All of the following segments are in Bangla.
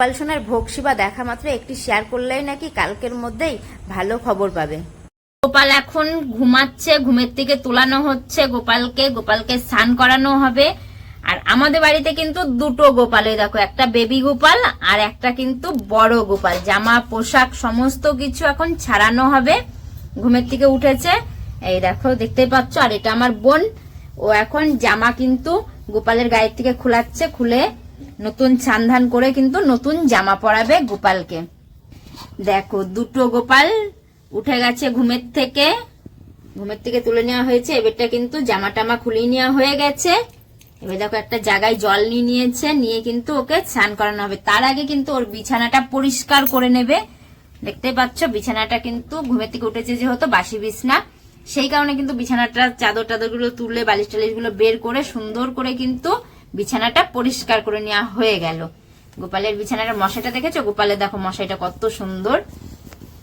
গোপাল সোনার ভোগ সেবা দেখা মাত্র একটি শেয়ার করলেই নাকি কালকের মধ্যেই ভালো খবর পাবে। গোপাল এখন ঘুমাচ্ছে, ঘুমের থেকে তোলানো হচ্ছে, গোপালকে গোপালকে স্নান করানো হবে। আর আমাদের বাড়িতে কিন্তু দুটো গোপাল দেখো, একটা বেবি গোপাল আর একটা কিন্তু বড় গোপাল। জামা, পোশাক, সমস্ত কিছু এখন ছাড়ানো হবে। ঘুমের থেকে উঠেছে। এই দেখো, দেখতে পাচ্ছ? আর এটা আমার বোন। ও এখন জামা কিন্তু গোপালের গায়ের থেকে খোলাচ্ছে, খুলে নতুন ছানধান করে কিন্তু নতুন জামা পরাবে গোপালকে। দেখো, দুটো গোপাল উঠে গেছে ঘুমের থেকে। ঘুমের থেকে তুলে নেওয়া হয়েছে, এবারটা কিন্তু জামা টামা খুলিয়ে নেওয়া হয়ে গেছে। এবার দেখো, একটা জায়গায় জল নিয়ে নিয়েছে, নিয়ে কিন্তু ওকে স্নান করানো হবে। তার আগে কিন্তু ওর বিছানাটা পরিষ্কার করে নেবে। দেখতে পাচ্ছ, বিছানাটা কিন্তু ঘুমের থেকে উঠেছে যেহেতু বাসি বিছনা। সেই কারণে কিন্তু বিছানাটা চাদর টাদরগুলো তুললে বালিশ টালিশগুলো বের করে সুন্দর করে কিন্তু বিছানাটা পরিষ্কার করে নেওয়া হয়ে গেল। গোপালের বিছানার মশাটা দেখেছ? গোপালের দেখো মশাইটা কত সুন্দর।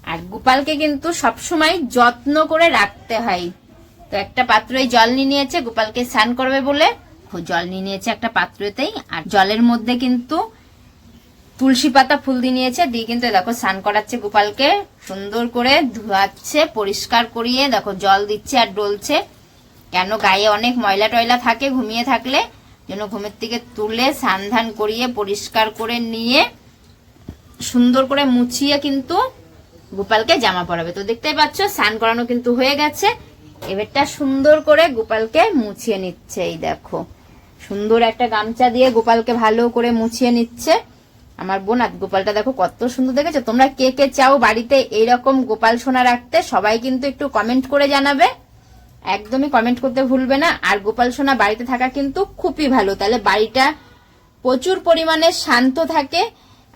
আর গোপালকে কিন্তু সবসময় যত্ন করে রাখতে হয়। তো একটা পাত্রে জল নিয়ে নিয়েছে, গোপালকে স্নান করবে বলে। জল নিয়ে নিয়েছে একটা পাত্রতেই। আর জলের মধ্যে কিন্তু তুলসী পাতা ফুল দিয়ে নিয়েছে। দিয়ে কিন্তু দেখো স্নান করাচ্ছে গোপালকে। সুন্দর করে ধোয়াচ্ছে, পরিষ্কার করিয়ে দেখো জল দিচ্ছে আর ডলছে। কেন গায়ে অনেক ময়লা টয়লা থাকে, ঘুমিয়ে থাকলে। যেন ঘুমের থেকে তুলে স্নান ধান করিয়ে, পরিষ্কার করে নিয়ে, সুন্দর করে মুছিয়ে কিন্তু গোপালকে জামা পরাবে। তো দেখতেই পাচ্ছ, স্নান করানো কিন্তু হয়ে গেছে। এবারটা সুন্দর করে গোপালকে মুছিয়ে নিচ্ছে, এই দেখো। সুন্দর একটা গামছা দিয়ে গোপালকে ভালো করে মুছিয়ে নিচ্ছে। আমার বোন, আর গোপালটা দেখো কত সুন্দর দেখেছ। তোমরা কে কে চাও বাড়িতে এইরকম গোপাল সোনা রাখতে, সবাই কিন্তু একটু কমেন্ট করে জানাবে। একদমই কমেন্ট করতে ভুলবে না। আর গোপাল সোনা বাড়িতে থাকা কিন্তু খুবই ভালো। তাহলে বাড়িটা প্রচুর পরিমাণে শান্ত থাকে।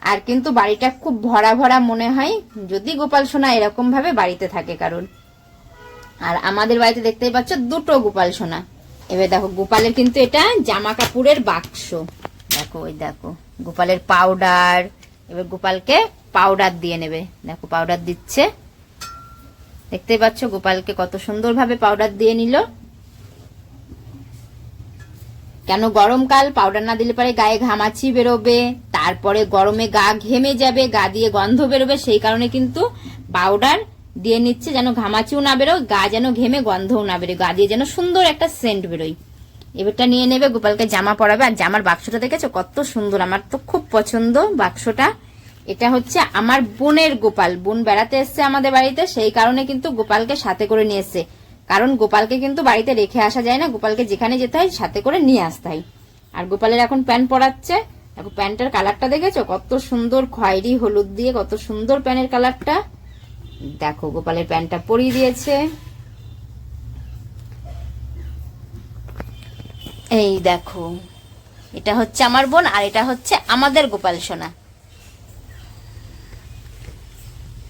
আর কিন্তু বাড়িটা খুব ভরা ভরা মনে হয়, যদি গোপাল সোনা এরকম ভাবে বাড়িতে থাকে কারণ আর আমাদের বাড়িতে দেখতেই পাচ্ছ দুটো গোপাল সোনা। এবার দেখো, গোপালের কিন্তু এটা জামা কাপড়ের বাক্স। দেখো, ওই দেখো, গোপালের পাউডার এবার গোপালকে পাউডার দিয়ে নেবে। দেখো পাউডার দিচ্ছে। দেখতেই পাচ্ছ, গোপালকে কত সুন্দরভাবে পাউডার দিয়ে নিল। কেন গরমকাল পাউডার না দিলে পরে গায়ে ঘামাচি বেরোবে, তারপরে গরমে গা ঘেমে যাবে, গা দিয়ে গন্ধ বেরোবে, সেই কারণে কিন্তু পাউডার দিয়ে নিচ্ছে যেন ঘামাচিও না বেরো গা যেন ঘেমে গন্ধও না বেরোয়, গা দিয়ে যেন সুন্দর একটা সেন্ট বেরোয়। এবারটা নিয়ে নেবে, গোপালকে জামা পরাবে, আর জামার বাক্সটা দেখেছ? কত সুন্দর, আমার তো খুব পছন্দ বাক্সটা। এটা হচ্ছে আমার বোনের গোপাল। বোন বেড়াতে এসছে আমাদের বাড়িতে, সেই কারণে কিন্তু গোপালকে সাথে করে নিয়ে এসছে। কারণ গোপালকে কিন্তু বাড়িতে রেখে আসা যায় না, গোপালকে যেখানে যেতে হয় সাথে করে নিয়ে আসতে হয়। আর গোপালের এখন প্যান্ট পরাচ্ছে। দেখো, প্যান্টের কালারটা দেখেছ? কত সুন্দর খয়েরি হলুদ দিয়ে, কত সুন্দর প্যান্টের কালারটা। দেখো, গোপালের প্যান্টটা পরিয়ে দিয়েছে। এই দেখো, এটা হচ্ছে আমার বোন আর এটা হচ্ছে আমাদের গোপাল সোনা।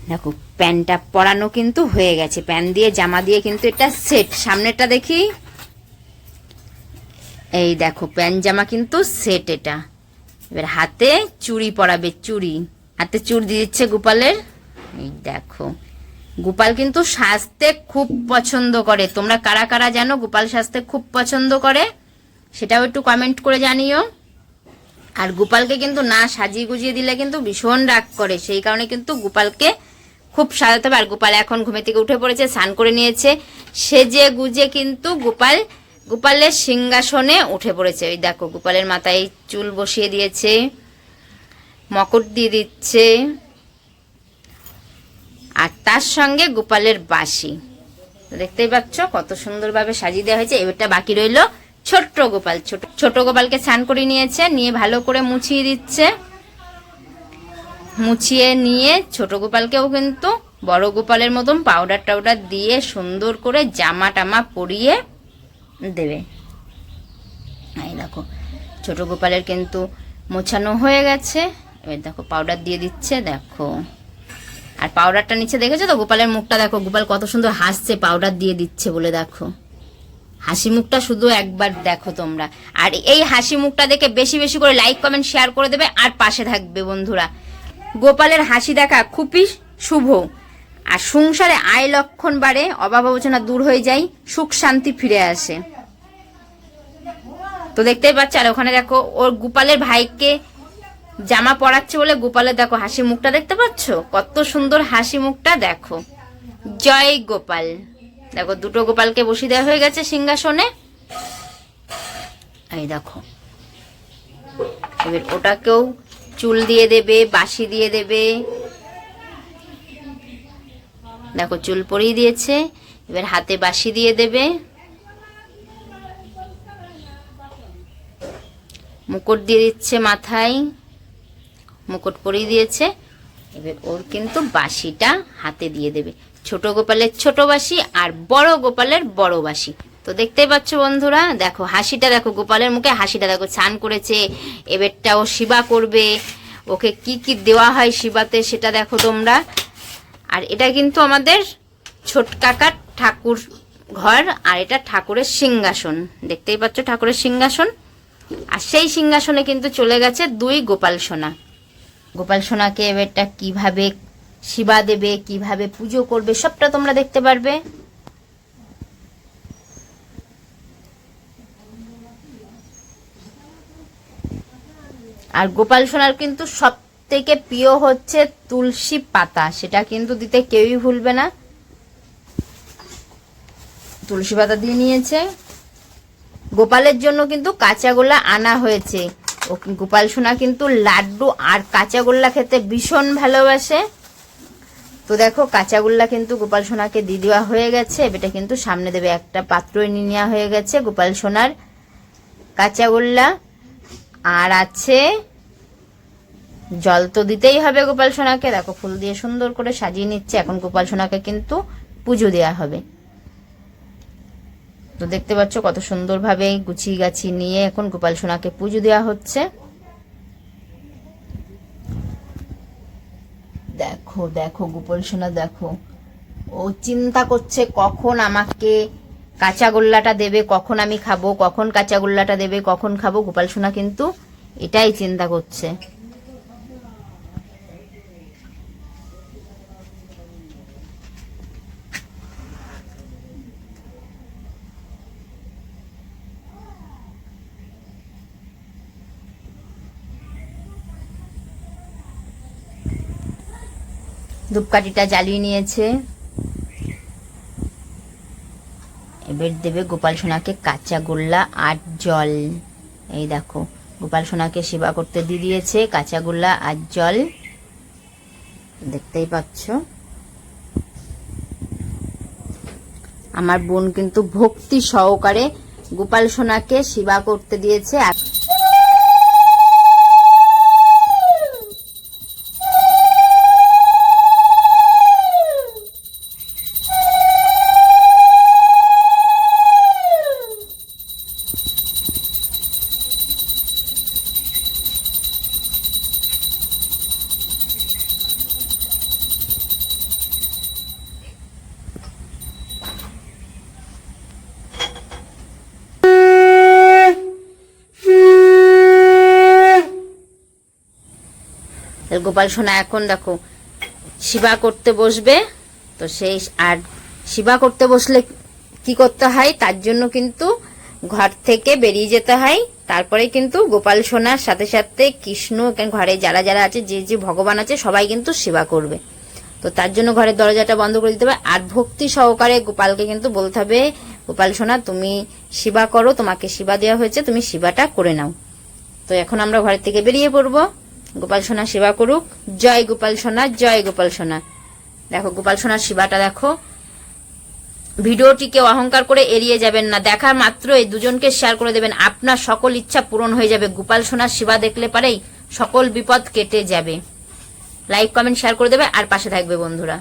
দেখো, প্যান্টটা পরানো কিন্তু হয়ে গেছে। প্যান দিয়ে, জামা দিয়ে কিন্তু এটা সেট সামনেরটা দেখি। এই দেখো প্যান জামা কিন্তু সেট এটা। এবার হাতে চুড়ি পরাবে, চুড়ি। হাতে চুড়ি দিয়ে দিচ্ছে গোপালের। এই দেখো, গোপাল কিন্তু সাজতে খুব পছন্দ করে। তোমরা কারা কারা জানো গোপাল সাজতে খুব পছন্দ করে? সেটাও একটু কমেন্ট করে জানিও। আর গোপালকে কিন্তু না সাজিয়ে গুজিয়ে দিলে কিন্তু ভীষণ রাগ করে। সেই কারণে কিন্তু গোপালকে খুব সাজাতে হবে আর গোপাল এখন ঘুমে থেকে উঠে পড়েছে, স্নান করে নিয়েছে। সেজে গুজে কিন্তু গোপাল, গোপালের সিংহাসনে উঠে পড়েছে। ওই দেখো, গোপালের মাথায় চুল বসিয়ে দিয়েছে, মকট দিয়ে দিচ্ছে। আর তার সঙ্গে গোপালের বাসি দেখতেই পাচ্ছ, কত সুন্দরভাবে সাজিয়ে দেওয়া হয়েছে। এবারটা বাকি রইল ছোট্ট গোপাল। ছোট ছোট গোপালকে স্নান করে নিয়েছে, নিয়ে ভালো করে মুছিয়ে দিচ্ছে। মুছিয়ে নিয়ে ছোট গোপালকেও কিন্তু বড় গোপালের মতন পাউডার টাউডার দিয়ে সুন্দর করে জামা টামা পরিয়ে দেবে। এই দেখো, ছোট গোপালের কিন্তু মোছানো হয়ে গেছে। এবার দেখো পাউডার দিয়ে দিচ্ছে, দেখো। আর পাউডারটা নিচে দেখেছ তো? গোপালের মুখটা দেখো, গোপাল কত সুন্দর হাসছে পাউডার দিয়ে দিচ্ছে বলে দেখো। হাসি মুখটা শুধু একবার দেখো তোমরা। আর এই হাসি মুখটা দেখে বেশি বেশি করে লাইক কমেন্ট শেয়ার করে দেবে। আর পাশে থাকবে বন্ধুরা। গোপালের হাসি দেখা খুবই শুভ। আর সংসারে আয় লক্ষণ বাড়ে, অভাব আলোচনা দূর হয়ে যায়, সুখ শান্তি ফিরে আসে। তো দেখতেই পাচ্ছ, আর ওখানে দেখো ওর গোপালের ভাইকে জামা পরাচ্ছে বলে গোপালের দেখো হাসি মুখটা দেখতে পাচ্ছ? কত সুন্দর হাসি মুখটা দেখো। জয় গোপাল। দেখো, দুটো গোপালকে বসিয়ে দেওয়া হয়ে গেছে সিংহাসনে। এই দেখো। এবার ওটাকেও চুল দিয়ে দেবে বাসি দিয়ে দেবে। দেখো, চুল পরিয়ে দিয়েছে, এবার হাতে বাসি দিয়ে দেবে। মুকুট দিয়ে দিচ্ছে মাথায়। মুকুট পরিয়ে দিয়েছে, এবার ওর কিন্তু বাসিটা হাতে দিয়ে দেবে। ছোট গোপালের ছোট বাসি আর বড় গোপালের বড় বাসি তো দেখতেই পাচ্ছ বন্ধুরা, দেখো, হাসিটা দেখো, গোপালের মুখে হাসিটা দেখো স্নান করেছে এবারটা ও শিবা করবে, ওকে কি কি দেওয়া হয় শিবাতে সেটা দেখো তোমরা। আর এটা কিন্তু আমাদের ছোট কাকার ঠাকুর ঘর, আর এটা ঠাকুরের সিংহাসন, দেখতেই পাচ্ছ ঠাকুরের সিংহাসন। আর সেই সিংহাসনে কিন্তু চলে গেছে দুই গোপাল সোনা। গোপাল সোনাকে এবারটা কীভাবে শিবা দেবে, কীভাবে পুজো করবে, সবটা তোমরা দেখতে পারবে। আর গোপাল সোনার কিন্তু সব থেকে প্রিয় হচ্ছে তুলসী পাতা, সেটা কিন্তু দিতে কেউই ভুলবে না। তুলসী পাতা দিয়ে নিয়েছে। গোপালের জন্য কিন্তু কাঁচাগোল্লা আনা হয়েছে। ও গোপাল সোনা কিন্তু লাড্ডু আর কাঁচাগোল্লা খেতে ভীষণ ভালোবাসে। তো দেখো কাঁচাগোল্লা কিন্তু গোপাল সোনাকে দিয়ে দেওয়া হয়ে গেছে। এটা কিন্তু সামনে দেবে, একটা পাত্র নিয়ে নেওয়া হয়ে গেছে গোপাল সোনার কাঁচাগোল্লা আর আছে জল তো দিতেই হবে গোপাল সোনাকে। দেখো, ফুল দিয়ে সুন্দর করে সাজিয়ে নিচ্ছে। এখন গোপাল সোনাকে কিন্তু পুজো দেওয়া হবে। তো দেখতে পাচ্ছ কত সুন্দরভাবে গুছিয়ে গাছি নিয়ে এখন গোপাল সোনাকে পুজো দেওয়া হচ্ছে। দেখো দেখো, গোপাল সোনা, দেখো। ও চিন্তা করছে কখন আমাকে কাঁচা গোল্লাটা দেবে, কখন আমি খাব, কখন কাঁচা গোল্লাটা দেবে, কখন খাব। গোপাল সোনা কিন্তু এটাই চিন্তা করছে। ধূপকাঠিটা জ্বালিয়ে নিয়েছে। এবার দেবে গোপাল সোনাকে কাঁচা গোল্লা আর জল। এই দেখো, গোপাল সোনাকে সেবা করতে দিয়ে দিয়েছে কাঁচা গোল্লা আর জল। দেখতেই পাচ্ছ? আমার বোন কিন্তু ভক্তি সহকারে গোপাল সোনাকে সেবা করতে দিয়েছে। গোপাল সোনা এখন দেখো সেবা করতে বসবে, তো সেই আর সেবা করতে বসলে কি করতে হয়? তার জন্য কিন্তু ঘর থেকে বেরিয়ে যেতে হয়। তারপরে কিন্তু গোপাল সোনার সাথে সাথে কৃষ্ণ ঘরে যারা যারা আছে, যে যে ভগবান আছে, সবাই কিন্তু সেবা করবে। তো তার জন্য ঘরের দরজাটা বন্ধ করে দিতে হবে। আর ভক্তি সহকারে গোপালকে কিন্তু বলতে হবে, গোপাল সোনা, তুমি সেবা করো, তোমাকে সেবা দেওয়া হয়েছে, তুমি সেবাটা করে নাও। তো এখন আমরা ঘরের থেকে বেরিয়ে পড়ব। গোপাল সোনা সেবা করুক। জয় গোপাল সোনা, জয় গোপাল সোনা। দেখো, গোপাল সোনার সেবাটা দেখো। ভিডিওটিকে অহংকার করে এড়িয়ে যাবেন না। দেখার মাত্র এই দুজনকে শেয়ার করে দেবেন। আপনার সকল ইচ্ছা পূরণ হয়ে যাবে। গোপাল সোনার সেবা দেখলে পারেই সকল বিপদ কেটে যাবে। লাইক কমেন্ট শেয়ার করে দেবে। আর পাশে থাকবে বন্ধুরা।